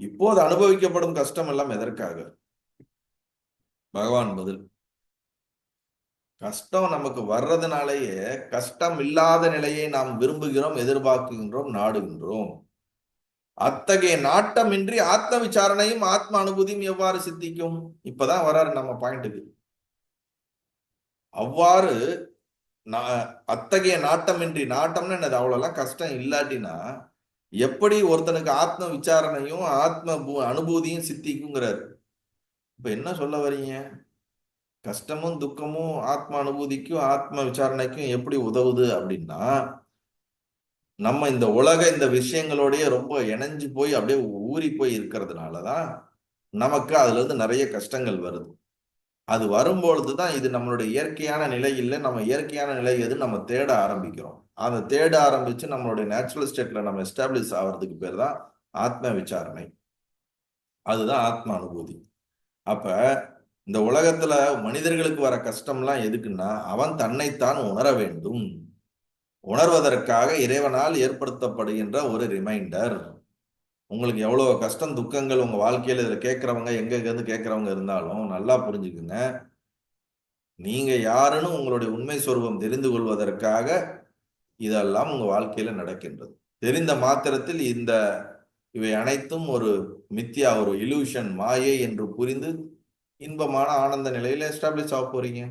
இப்போது அனுபவிக்கப்படும் கஷ்டம் எல்லாம் எதற்காக? பகவான் பதில். கஷ்டம் நமக்கு வர்றதுனாலேயே கஷ்டம் இல்லாத நிலையை நாம் விரும்புகிறோம் எதிர்பார்க்கின்றோம் நாடுகின்றோம். அத்தகைய நாட்டமின்றி ஆத்ம விசாரணையும் ஆத்ம அனுபூதியும் எவ்வாறு சித்திக்கும்? இப்பதான் வராரு நம்ம பாயிண்ட்டுக்கு அவ்வாறு அத்தகைய நாட்டமின்றி நாட்டம்னு என்னது? அவ்வளோலாம் கஷ்டம் இல்லாட்டினா எப்படி ஒருத்தனுக்கு ஆத்ம விசாரணையும் ஆத்ம அனுபூதியும் சித்திக்குங்கிறாரு. இப்ப என்ன சொல்ல வரீங்க கஷ்டமும் துக்கமும் ஆத்ம அனுபூதிக்கும் ஆத்ம விசாரணைக்கும் எப்படி உதவுது அப்படின்னா நம்ம இந்த உலக இந்த விஷயங்களோடய ரொம்ப இணைஞ்சு போய் அப்படியே ஊறி போய் இருக்கிறதுனாலதான் நமக்கு அதுல இருந்து நிறைய கஷ்டங்கள் வருது. அது வரும்பொழுது தான் இது நம்மளுடைய இயற்கையான நிலை இல்லை நம்ம இயற்கையான நிலை எது நம்ம தேட ஆரம்பிக்கிறோம். அதை தேட ஆரம்பிச்சு நம்மளுடைய நேச்சுரல் ஸ்டேட்ல நம்ம எஸ்டாப்ளிஷ் ஆகிறதுக்கு பேர் தான் ஆத்ம விசாரணை. அதுதான் ஆத்ம அனுபூதி. அப்ப இந்த உலகத்துல மனிதர்களுக்கு வர கஷ்டம்லாம் எதுக்குன்னா அவன் தன்னைத்தான் உணர வேண்டும். உணர்வதற்காக இறைவனால் ஏற்படுத்தப்படுகின்ற ஒரு ரிமைண்டர் உங்களுக்கு எவ்வளோ கஷ்டம் துக்கங்கள் உங்கள் வாழ்க்கையில் இதில் கேட்குறவங்க எங்கெங்கேருந்து கேட்குறவங்க இருந்தாலும் நல்லா புரிஞ்சுக்குங்க. நீங்கள் யாருன்னு உங்களுடைய உண்மை சொருபம் தெரிந்து கொள்வதற்காக இதெல்லாம் உங்கள் வாழ்க்கையில் நடக்கின்றது. தெரிந்த மாத்திரத்தில் இந்த இவை அனைத்தும் ஒரு மித்தியா ஒரு இலூஷன் மாயை என்று புரிந்து இன்பமான ஆனந்த நிலையில் எஸ்டாப்ளிஷ் ஆக போறீங்க.